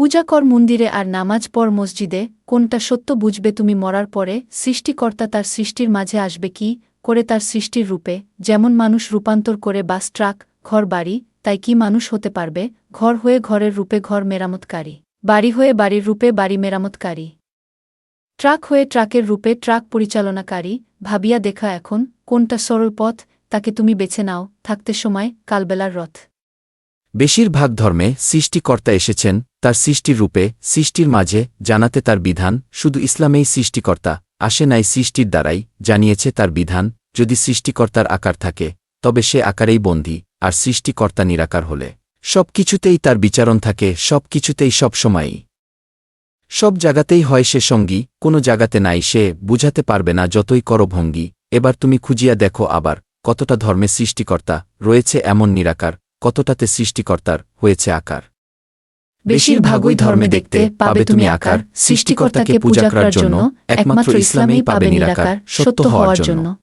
পূজা কর মন্দিরে আর নামাজ পড় মসজিদে, কোনটা সত্য বুঝবে তুমি মরার পরে, সৃষ্টিকর্তা তার সৃষ্টির মাঝে আসবে কি, করে তার সৃষ্টির রূপে, যেমন মানুষ রূপান্তর করে বাস, ট্রাক, ঘর, বাড়ি, তাই কি মানুষ হতে পারবে, ঘর হয়ে ঘরের রূপে ঘর মেরামতকারী, বাড়ি হয়ে বাড়ির রূপে বাড়ি মেরামতকারী। ট্রাক হয়ে ট্রাকের রূপে ট্রাক পরিচালনাকারী, ভাবিয়া দেখা এখন, কোনটা সরল পথ, তাকে তুমি বেছে নাও, থাকতে সময়, কালবেলার রথ। বেশিরভাগ ধর্মে সৃষ্টিকর্তা এসেছেন তার সৃষ্টির রূপে, সৃষ্টির মাঝে, জানাতে তার বিধান, শুধু ইসলামেই সৃষ্টিকর্তা, আসে নাই সৃষ্টির দ্বারাই, জানিয়েছে তার বিধান, যদি সৃষ্টিকর্তার আকার থাকে, তবে সে আকারেই বন্দী, আর সৃষ্টিকর্তা নিরাকার হলে। সব কিছুতেই তার বিচারণ থাকে, সব কিছুতেই সব সময়ই। সব জায়গাতেই হয় সে সঙ্গী, কোনো জায়গাতে নাই সে, বুঝাতে পারবে না যতই করো ভঙ্গি, এবার তুমি খুঁজিয়া দেখো আবার, কতটা ধর্মে সৃষ্টিকর্তা, রয়েছে এমন নিরাকার, কতটাতে সৃষ্টিকর্তার, হয়েছে আকার। বেশিরভাগই ধর্মে দেখতে পাবে তুমি আকার, সৃষ্টিকর্তাকে পূজা করার জন্য, একমাত্র ইসলামেই পাবে নিরাকার, সত্য হওয়ার জন্য।